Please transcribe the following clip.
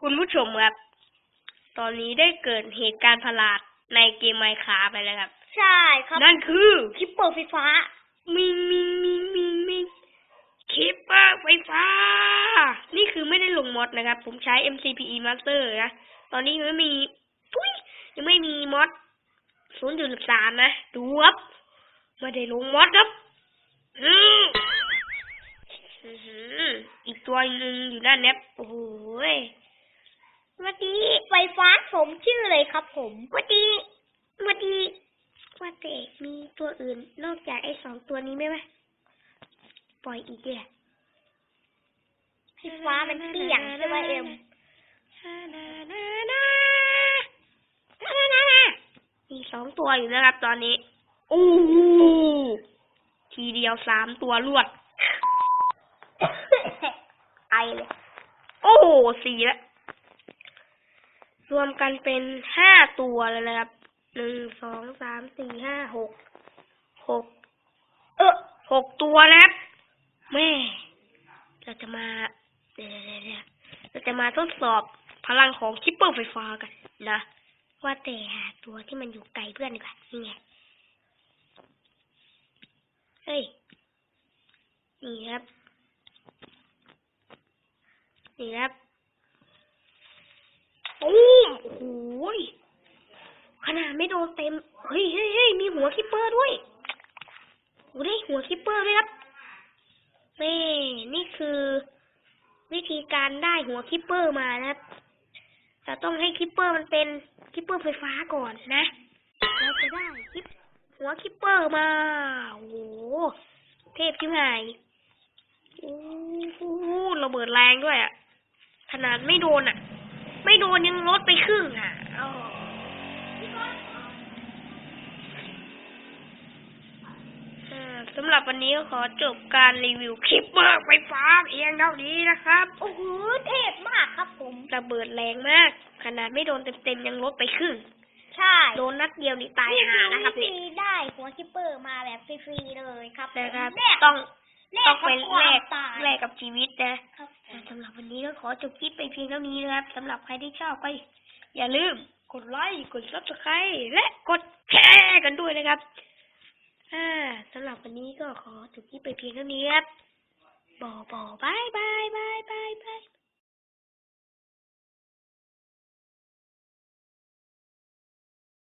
คุณผู้ชมครับ ตอนนี้ได้เกิดเหตุการณ์ประหลาดในเกมไมค์คาไปแล้วครับ ใช่ครับ นั่นคือคลิปเปิดไฟฟ้า มิงมิงมิงมิงมิงคิปเปอร์ไฟฟ้า นี่คือไม่ได้ลงมอดนะครับ ผมใช้ MCPE Master นะ ตอนนี้ยังไม่มีทุยยังไม่มีมอด0.3นะ ดูครับไม่ได้ลงมอดครับ อืมอื้อหืออีกตัวหนึ่งอยู่ด้านเนี้ยโอ้โหย วันนี้ไฟฟ้าสมชื่อเลยครับผมวัดดีวัดดีว่าแต่มีตัวอื่นนอกจากไอ้สองตัวนี้ไหมวะปล่อยอีกเลยไฟฟ้ามันเที่ยงใช่ไหมเอ็มมีสองตัวอยู่นะครับตอนนี้โอ้ทีเดียวสามตัวรวด ไอเลย โอ้โหสี่แล้ว รวมกันเป็นห้าตัวเลยนะครับ หนึ่ง สอง สาม สี่ ห้า หก หก เออหกตัวนะครับ แม่ เราจะมาเดี๋ยวเดี๋ยวเราจะมาทดสอบพลังของคิปเปอร์ไฟฟ้ากันนะ ว่าแต่หาตัวที่มันอยู่ไกลเพื่อนดีกว่านี่ไง เฮ้ย นี่ครับ นี่ครับโอ้โอ้โหยข นาเต็ม เฮ้ยเฮ้ยเฮ้ยมีหัวคิปเปอร์ด้วยโอ้ได้หัวคิปเปอร์ด้วยครับนี่นี่คือวิธีการได้หัวคิปเปอร์มานะครับเราต้องให้คิปเปอร์มันเป็นคิปเปอร์ไฟฟ้าก่อนนะ เราจะได้คิปหัวคิปเปอร์มา โอ้โห เทพชิบหายโอ้โหระเบิดแรงด้วยอะ ขนาดไม่โดนอะ ไม่โดนยังลดไปครึ่งอะอ้ออ่า สำหรับวันนี้ก็ขอจบการรีวิวคลิปเบอร์ไฟฟ้าเพียงเท่านี้นะครับ โอ้โหเทพมากครับผม ระเบิดแรงมาก ขนาดไม่โดนเต็มๆยังลดไปครึ่ง ใช่ โดนนัดเดียวนี่ตายห่านะครับวิเนี่ยธีได้หัวคิปเปอร์มาแบบฟรีๆเลยครับนะครับแลกต้องแลต้องกกับเป็นควาแลมกตายแลกกับชีวิตนะครับอ่าสำหรับวันนี้ก็ขอจบคลิปไปเพียงเท่านี้นะครับสำหรับใครที่ชอบก็อย่าลืมกดไลค์ กดซับสไครต์และกดแชร์กันด้วยนะครับ อ่าสำหรับวันนี้ก็ขอจบคลิปไปเพียงเท่านี้ครับบอบอบายบายบายบาย